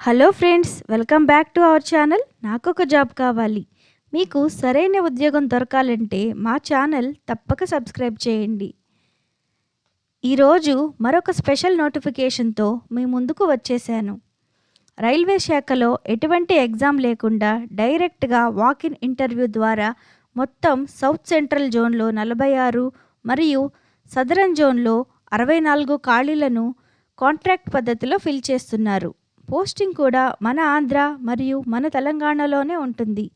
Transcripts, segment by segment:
Hello friends welcome back to our channel. నాకొక job కావాలి. మీకు సరైన ఉద్యోగం దొరకాలంటే మా ఛానల్ తప్పక సబ్స్క్రైబ్ చేయండి. ఈరోజు మరొక స్పెషల్ నోటిఫికేషన్తో మీ ముందుకు వచ్చేసాను. రైల్వే శాఖలో ఎటువంటి ఎగ్జామ్ లేకుండా డైరెక్ట్గా వాకిన్ ఇంటర్వ్యూ ద్వారా మొత్తం సౌత్ సెంట్రల్ జోన్లో నలభై ఆరు మరియు సదరన్ జోన్లో అరవై నాలుగు ఖాళీలను కాంట్రాక్ట్ పద్ధతిలో ఫిల్ చేస్తున్నారు. పోస్టింగ్ కూడా మన ఆంధ్ర మరియు మన తెలంగాణలోనే ఉంటుంది.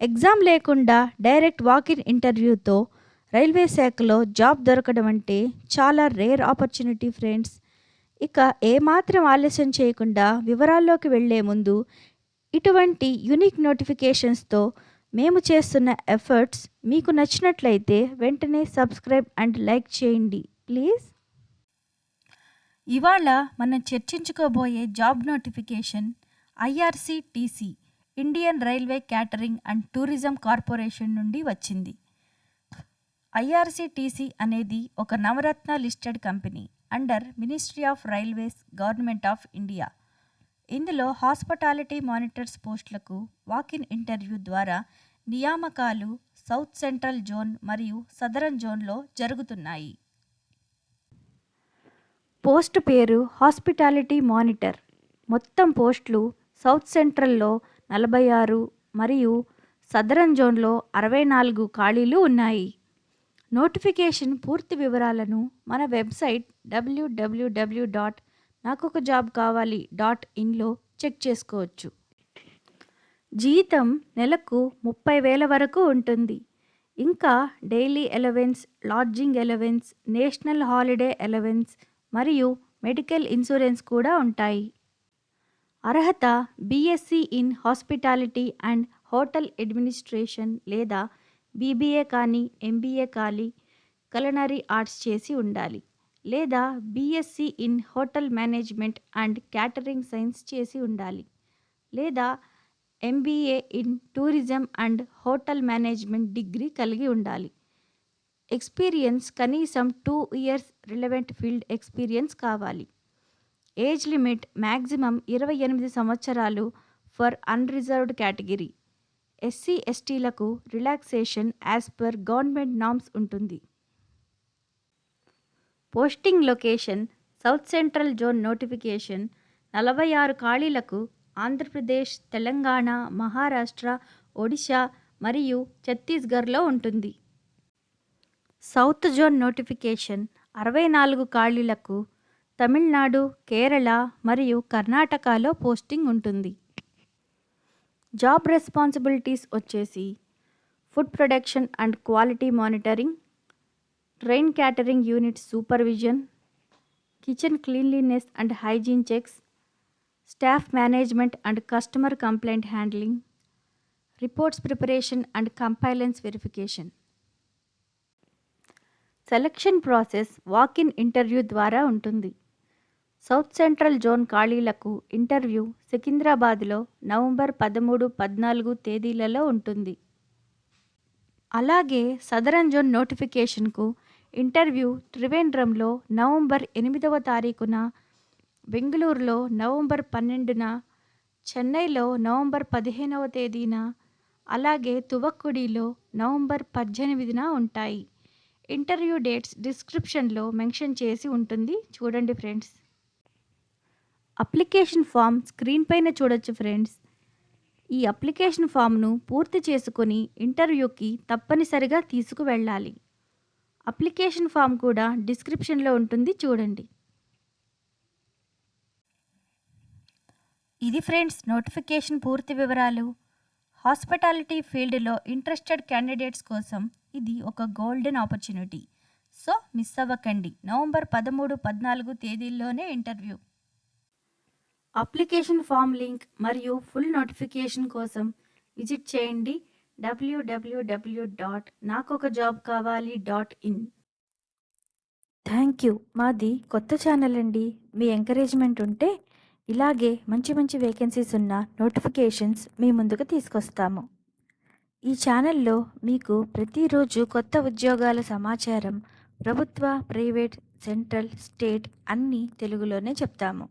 ఎగ్జామ్ లేకుండా డైరెక్ట్ వాకిన్ ఇంటర్వ్యూతో రైల్వే శాఖలో జాబ్ దొరకడం అంటే చాలా రేర్ ఆపర్చునిటీ ఫ్రెండ్స్. ఇక ఏమాత్రం ఆలస్యం చేయకుండా వివరాల్లోకి వెళ్ళే ముందు ఇటువంటి యునిక్ నోటిఫికేషన్స్తో మేము చేస్తున్న ఎఫర్ట్స్ మీకు నచ్చినట్లయితే వెంటనే సబ్స్క్రైబ్ అండ్ లైక్ చేయండి. ప్లీజ్. ఇవాళ మనం చర్చించుకోబోయే job notification IRCTC Indian railway catering and tourism corporation నుండి వచ్చింది. ఐఆర్సిటిసి అనేది ఒక Navratna listed company under ministry of railways government of India. ఇందులో హాస్పిటాలిటీ మానిటర్స్ పోస్టులకు వాకిన్ ఇంటర్వ్యూ ద్వారా నియామకాలు సౌత్ సెంట్రల్ జోన్ మరియు సదరన్ జోన్లో జరుగుతున్నాయి. పోస్ట్ పేరు హాస్పిటాలిటీ మానిటర్. మొత్తం పోస్టులు సౌత్ సెంట్రల్లో నలభై ఆరు మరియు సదరన్ జోన్లో అరవై నాలుగు ఖాళీలు ఉన్నాయి. నోటిఫికేషన్ పూర్తి వివరాలను మన website W W W dot నాకొక జాబ్ కావాలి డాట్ ఇన్లో చెక్ చేసుకోవచ్చు. జీతం నెలకు ముప్పై వేల వరకు ఉంటుంది. ఇంకా daily allowance lodging allowance national holiday allowance మరియు మెడికల్ ఇన్సూరెన్స్ కూడా ఉంటాయి. అర్హత BSc in hospitality and hotel administration లేదా బీబీఏ కానీ ఎంబీఏ కానీ కలనరీ ఆర్ట్స్ చేసి ఉండాలి లేదా BSc in hotel management and catering science చేసి ఉండాలి లేదా MBA in tourism and hotel management degree కలిగి ఉండాలి. ఎక్స్పీరియన్స్ కనీసం two years relevant field experience కావాలి. ఏజ్ లిమిట్ మ్యాక్సిమం ఇరవై ఎనిమిది సంవత్సరాలు ఫర్ అన్రిజర్వ్డ్ కేటగిరీ. ఎస్సీ ఎస్టీలకు relaxation as per government norms ఉంటుంది. Posting location south central zone notification నలభై ఆరు ఖాళీలకు ఆంధ్రప్రదేశ్ తెలంగాణ మహారాష్ట్ర ఒడిశా మరియు ఛత్తీస్గఢ్లో ఉంటుంది. సౌత్ జోన్ నోటిఫికేషన్ అరవై నాలుగు ఖాళీలకు తమిళనాడు కేరళ మరియు కర్ణాటకలో పోస్టింగ్ ఉంటుంది. జాబ్ రెస్పాన్సిబిలిటీస్ వచ్చేసి food production and quality monitoring train catering unit supervision kitchen cleanliness and hygiene checks staff management and customer complaint handling reports preparation and compliance verification. Selection process walk in interview ద్వారా ఉంటుంది. South central zone ఖాళీలకు interview సికింద్రాబాద్లో November పదమూడు పద్నాలుగు తేదీలలో ఉంటుంది. అలాగే southern zone నోటిఫికేషన్కు ఇంటర్వ్యూ త్రివేంద్రంలో నవంబర్ ఎనిమిదవ తారీఖున బెంగళూరులో నవంబర్ పన్నెండున చెన్నైలో నవంబర్ పదిహేనవ తేదీన అలాగే తువక్కుడిలో నవంబర్ పద్దెనిమిదిన ఉంటాయి. ఇంటర్వ్యూ డేట్స్ డిస్క్రిప్షన్లో మెన్షన్ చేసి ఉంటుంది. చూడండి ఫ్రెండ్స్. అప్లికేషన్ ఫామ్ స్క్రీన్ పైన చూడొచ్చు ఫ్రెండ్స్. ఈ అప్లికేషన్ ఫామ్ను పూర్తి చేసుకొని ఇంటర్వ్యూకి తప్పనిసరిగా తీసుకువెళ్ళాలి. అప్లికేషన్ ఫామ్ కూడా డిస్క్రిప్షన్లో ఉంటుంది. చూడండి. ఇది ఫ్రెండ్స్ నోటిఫికేషన్ పూర్తి వివరాలు. హాస్పిటాలిటీ ఫీల్డ్లో ఇంట్రెస్టెడ్ క్యాండిడేట్స్ కోసం ఇది ఒక గోల్డెన్ ఆపర్చునిటీ సో మిస్ అవ్వకండి. నవంబర్ పదమూడు పద్నాలుగు తేదీల్లోనే ఇంటర్వ్యూ అప్లికేషన్ ఫామ్ లింక్ మరియు ఫుల్ నోటిఫికేషన్ కోసం విజిట్ చేయండి డబ్ల్యూడబ్ల్యూడబ్ల్యూ డాట్ నాకొక జాబ్ కావాలి డాట్ ఇన్ థ్యాంక్ యూ మాది కొత్త ఛానల్ అండి. మీ ఎంకరేజ్మెంట్ ఉంటే ఇలాగే మంచి మంచి వేకెన్సీస్ ఉన్న నోటిఫికేషన్స్ మీ ముందుకు తీసుకొస్తాము. ఈ ఛానల్లో మీకు ప్రతిరోజు కొత్త ఉద్యోగాల సమాచారం ప్రభుత్వ ప్రైవేట్ సెంట్రల్ స్టేట్ అన్నీ తెలుగులోనే చెప్తాము.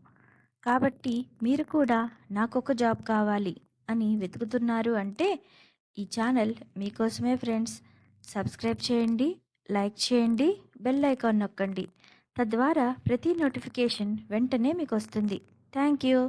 కాబట్టి మీరు కూడా నాకొక జాబ్ కావాలి అని వెతుకుతున్నారు అంటే ఈ ఛానల్ మీకోసమే ఫ్రెండ్స్. సబ్స్క్రైబ్ చేయండి లైక్ చేయండి బెల్ ఐకాన్ నొక్కండి. తద్వారా ప్రతి నోటిఫికేషన్ వెంటనే మీకు వస్తుంది. Thank you.